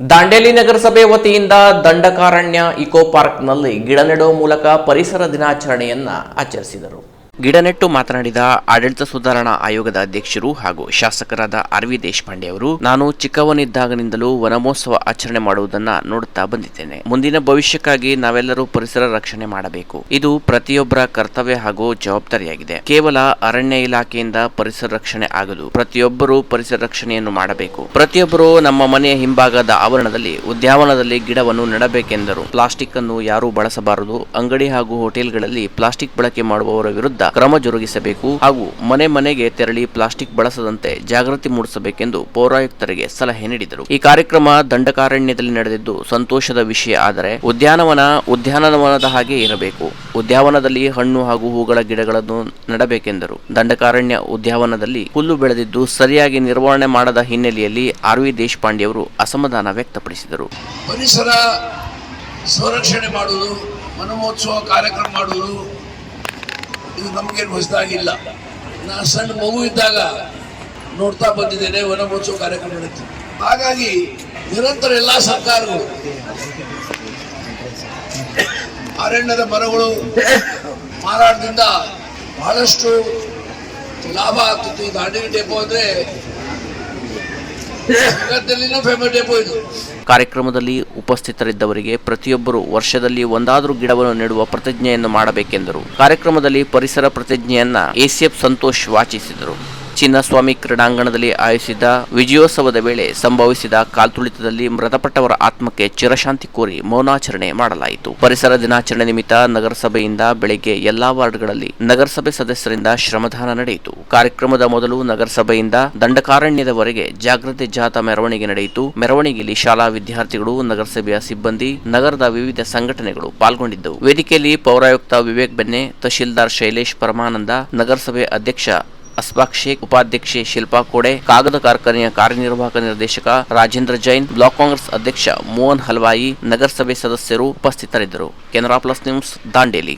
ದಾಂಡೇಲಿ ನಗರಸಭೆ ವತಿಯಿಂದ ದಂಡಕಾರಣ್ಯ ಇಕೋ ಪಾರ್ಕ್ನಲ್ಲಿ ಗಿಡ ನೆಡುವ ಮೂಲಕ ಪರಿಸರ ದಿನಾಚರಣೆಯನ್ನ ಆಚರಿಸಿದರು. ಗಿಡ ನೆಟ್ಟು ಮಾತನಾಡಿದ ಆಡಳಿತ ಸುಧಾರಣಾ ಆಯೋಗದ ಅಧ್ಯಕ್ಷರು ಹಾಗೂ ಶಾಸಕರಾದ ಆರ್ ವಿ ದೇಶಪಾಂಡೆ ಅವರು, ನಾನು ಚಿಕ್ಕವನಿದ್ದಾಗನಿಂದಲೂ ವನಮಹೋತ್ಸವ ಆಚರಣೆ ಮಾಡುವುದನ್ನ ನೋಡುತ್ತಾ ಬಂದಿದ್ದೇನೆ. ಮುಂದಿನ ಭವಿಷ್ಯಕ್ಕಾಗಿ ನಾವೆಲ್ಲರೂ ಪರಿಸರ ರಕ್ಷಣೆ ಮಾಡಬೇಕು. ಇದು ಪ್ರತಿಯೊಬ್ಬರ ಕರ್ತವ್ಯ ಹಾಗೂ ಜವಾಬ್ದಾರಿಯಾಗಿದೆ. ಕೇವಲ ಅರಣ್ಯ ಇಲಾಖೆಯಿಂದ ಪರಿಸರ ರಕ್ಷಣೆ ಆಗದು ಪ್ರತಿಯೊಬ್ಬರೂ ಪರಿಸರ ರಕ್ಷಣೆಯನ್ನು ಮಾಡಬೇಕು. ಪ್ರತಿಯೊಬ್ಬರು ನಮ್ಮ ಮನೆಯ ಹಿಂಭಾಗದ ಆವರಣದಲ್ಲಿ ಉದ್ಯಾನವನದಲ್ಲಿ ಗಿಡವನ್ನು ನೆಡಬೇಕೆಂದರು. ಪ್ಲಾಸ್ಟಿಕ್ ಅನ್ನು ಯಾರೂ ಬಳಸಬಾರದು. ಅಂಗಡಿ ಹಾಗೂ ಹೋಟೆಲ್ಗಳಲ್ಲಿ ಪ್ಲಾಸ್ಟಿಕ್ ಬಳಕೆ ಮಾಡುವವರ ವಿರುದ್ಧ ಕ್ರಮ ಜರುಗಿಸಬೇಕು ಹಾಗೂ ಮನೆ ಮನೆಗೆ ತೆರಳಿ ಪ್ಲಾಸ್ಟಿಕ್ ಬಳಸದಂತೆ ಜಾಗೃತಿ ಮೂಡಿಸಬೇಕೆಂದು ಪೌರಾಯುಕ್ತರಿಗೆ ಸಲಹೆ ನೀಡಿದರು. ಈ ಕಾರ್ಯಕ್ರಮ ದಂಡಕಾರಣ್ಯದಲ್ಲಿ ನಡೆದಿದ್ದು ಸಂತೋಷದ ವಿಷಯ. ಆದರೆ ಉದ್ಯಾನವನ, ಉದ್ಯಾನವನದ ಹಾಗೆ ಇರಬೇಕು. ಉದ್ಯಾನವನದಲ್ಲಿ ಹಣ್ಣು ಹಾಗೂ ಹೂಗಳ ಗಿಡಗಳನ್ನು ನೆಡಬೇಕೆಂದರು. ದಂಡಕಾರಣ್ಯ ಉದ್ಯಾನವನದಲ್ಲಿ ಹುಲ್ಲು ಬೆಳೆದಿದ್ದು ಸರಿಯಾಗಿ ನಿರ್ವಹಣೆ ಮಾಡದ ಹಿನ್ನೆಲೆಯಲ್ಲಿ ಆರ್ ವಿ ದೇಶಪಾಂಡೆ ಅವರು ಅಸಮಾಧಾನ ವ್ಯಕ್ತಪಡಿಸಿದರು. ಪರಿಸರ ಸಂರಕ್ಷಣೆ ಮಾಡುವುದು, ವನಮಹೋತ್ಸವ ಕಾರ್ಯಕ್ರಮ ಮಾಡುವುದು ಇದು ನಮಗೇನು ಹೊಸದಾಗಿಲ್ಲ ನಾನು ಸಣ್ಣ ಮಗು ಇದ್ದಾಗ ನೋಡ್ತಾ ಬಂದಿದ್ದೇನೆ, ವನಮಹೋತ್ಸವ ಕಾರ್ಯಕ್ರಮ ನಡೆಯುತ್ತೆ ಹಾಗಾಗಿ ನಿರಂತರ ಎಲ್ಲ ಸರ್ಕಾರಗಳು, ಅರಣ್ಯದ ಮರಗಳು ಮಾರಾಟದಿಂದ ಬಹಳಷ್ಟು ಲಾಭ ಆಗ್ತಿತ್ತು. ದಾಂಡೇಲಿ ಡೆಪೋ ಅಂದ್ರೆ ಜಗತ್ತಲ್ಲಿನೂ ಫೇಮಸ್ ಡೆಪೋ ಇದು ಕಾರ್ಯಕ್ರಮದಲ್ಲಿ ಉಪಸ್ಥಿತರಿದ್ದವರಿಗೆ ಪ್ರತಿಯೊಬ್ಬರು ವರ್ಷದಲ್ಲಿ ಒಂದಾದರೂ ಗಿಡವನ್ನು ನೆಡುವ ಪ್ರತಿಜ್ಞೆಯನ್ನು ಮಾಡಬೇಕೆಂದರು. ಕಾರ್ಯಕ್ರಮದಲ್ಲಿ ಪರಿಸರ ಪ್ರತಿಜ್ಞೆಯನ್ನ ಎಸಿಎಫ್ ಸಂತೋಷ್ ವಾಚಿಸಿದರು. ಚಿನ್ನಸ್ವಾಮಿ ಕ್ರೀಡಾಂಗಣದಲ್ಲಿ ಆಯೋಜಿಸಿದ್ದ ವಿಜಯೋತ್ಸವದ ವೇಳೆ ಸಂಭವಿಸಿದ ಕಾಲ್ತುಳಿತದಲ್ಲಿ ಮೃತಪಟ್ಟವರ ಆತ್ಮಕ್ಕೆ ಚಿರಶಾಂತಿ ಕೋರಿ ಮೌನಾಚರಣೆ ಮಾಡಲಾಯಿತು. ಪರಿಸರ ದಿನಾಚರಣೆ ನಿಮಿತ್ತ ನಗರಸಭೆಯಿಂದ ಬೆಳಗ್ಗೆ ಎಲ್ಲಾ ವಾರ್ಡ್ಗಳಲ್ಲಿ ನಗರಸಭೆ ಸದಸ್ಯರಿಂದ ಶ್ರಮದಾನ ನಡೆಯಿತು. ಕಾರ್ಯಕ್ರಮದ ಮೊದಲು ನಗರಸಭೆಯಿಂದ ದಂಡಕಾರಣ್ಯದವರೆಗೆ ಜಾಗೃತಿ ಜಾಥಾ ಮೆರವಣಿಗೆ ನಡೆಯಿತು. ಮೆರವಣಿಗೆಯಲ್ಲಿ ಶಾಲಾ ವಿದ್ಯಾರ್ಥಿಗಳು, ನಗರಸಭೆಯ ಸಿಬ್ಬಂದಿ, ನಗರದ ವಿವಿಧ ಸಂಘಟನೆಗಳು ಪಾಲ್ಗೊಂಡಿದ್ದವು. ವೇದಿಕೆಯಲ್ಲಿ ಪೌರಾಯುಕ್ತ ವಿವೇಕ್ ಬೆನ್ನೆ, ತಹಶೀಲ್ದಾರ್ ಶೈಲೇಶ್ ಪರಮಾನಂದ, ನಗರಸಭೆ ಅಧ್ಯಕ್ಷ ಅಸ್ಬಾಕ್ ಉಪಾಧ್ಯಕ್ಷೆ ಶಿಲ್ಪಾ ಕೋಡೆ, ಕಾಗದ ಕಾರ್ಖಾನೆಯ ಕಾರ್ಯನಿರ್ವಾಹಕ ನಿರ್ದೇಶಕ ರಾಜೇಂದ್ರ ಜೈನ್, ಬ್ಲಾಕ್ ಕಾಂಗ್ರೆಸ್ ಅಧ್ಯಕ್ಷ ಮೋಹನ್ ಹಲ್ವಾಯಿ, ನಗರಸಭೆ ಸದಸ್ಯರು ಉಪಸ್ಥಿತರಿದ್ದರು. Canara plus news, Dandeli.